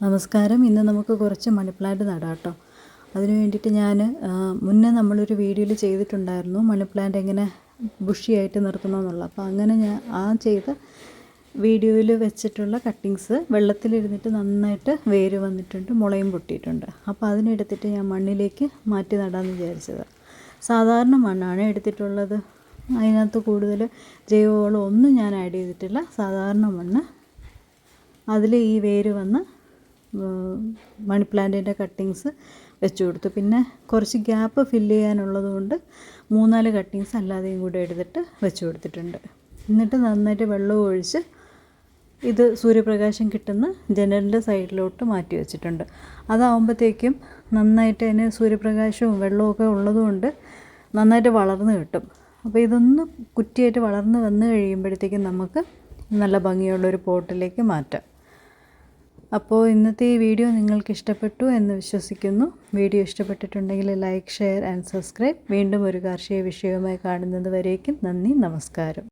നമസ്കാരം. ഇന്ന് നമുക്ക് കുറച്ച് മണിപ്ലാന്റ് നടാം കേട്ടോ. അതിന് വേണ്ടിയിട്ട് ഞാൻ മുന്നേ നമ്മളൊരു വീഡിയോയിൽ ചെയ്തിട്ടുണ്ടായിരുന്നു മണിപ്ലാന്റ് എങ്ങനെ ബുഷിയായിട്ട് നിർത്തണമെന്നുള്ള അപ്പോൾ അങ്ങനെ ഞാൻ ആ ചെയ്ത വീഡിയോയിൽ വെച്ചിട്ടുള്ള കട്ടിങ്സ് വെള്ളത്തിലിരുന്നിട്ട് നന്നായിട്ട് വേര് വന്നിട്ടുണ്ട് മുളയും പൊട്ടിയിട്ടുണ്ട്. അപ്പോൾ അതിനെടുത്തിട്ട് ഞാൻ മണ്ണിലേക്ക് മാറ്റി നടാമെന്ന് വിചാരിച്ചത്. സാധാരണ മണ്ണാണ് എടുത്തിട്ടുള്ളത്. അതിനകത്ത് കൂടുതൽ ജൈവവളം ഒന്നും ഞാൻ ആഡ് ചെയ്തിട്ടില്ല. സാധാരണ മണ്ണ്. അതിൽ ഈ വേര് വന്ന് മണി പ്ലാന്റിന്റെ കട്ടിങ്സ് വെച്ചു കൊടുത്തു. പിന്നെ കുറച്ച് ഗ്യാപ്പ് ഫില്ല് ചെയ്യാനുള്ളത് കൊണ്ട് മൂന്നാൽ കട്ടിങ്സ് അല്ലാതെയും കൂടെ എടുത്തിട്ട് വെച്ചു കൊടുത്തിട്ടുണ്ട്. എന്നിട്ട് നന്നായിട്ട് വെള്ളം ഒഴിച്ച് ഇത് സൂര്യപ്രകാശം കിട്ടുന്ന ജനലിന്റെ സൈഡിലോട്ട് മാറ്റി വെച്ചിട്ടുണ്ട്. അതാവുമ്പോഴത്തേക്കും നന്നായിട്ട് അതിന് സൂര്യപ്രകാശവും വെള്ളമൊക്കെ ഉള്ളതുകൊണ്ട് നന്നായിട്ട് വളർന്ന് കിട്ടും. അപ്പോൾ ഇതൊന്ന് കുറ്റിയായിട്ട് വളർന്ന് വന്നു കഴിയുമ്പോഴത്തേക്കും നമുക്ക് നല്ല ഭംഗിയുള്ളൊരു പോട്ടിലേക്ക് മാറ്റാം. അപ്പോൾ ഇന്നത്തെ ഈ വീഡിയോ നിങ്ങൾക്ക് ഇഷ്ടപ്പെട്ടു എന്ന് വിശ്വസിക്കുന്നു. വീഡിയോ ഇഷ്ടപ്പെട്ടിട്ടുണ്ടെങ്കിൽ ലൈക്ക് ഷെയർ ആൻഡ് സബ്സ്ക്രൈബ്. വീണ്ടും ഒരു കാർഷിക വിഷയവുമായി കാണുന്നത് വരേക്കും. നന്ദി നമസ്കാരം.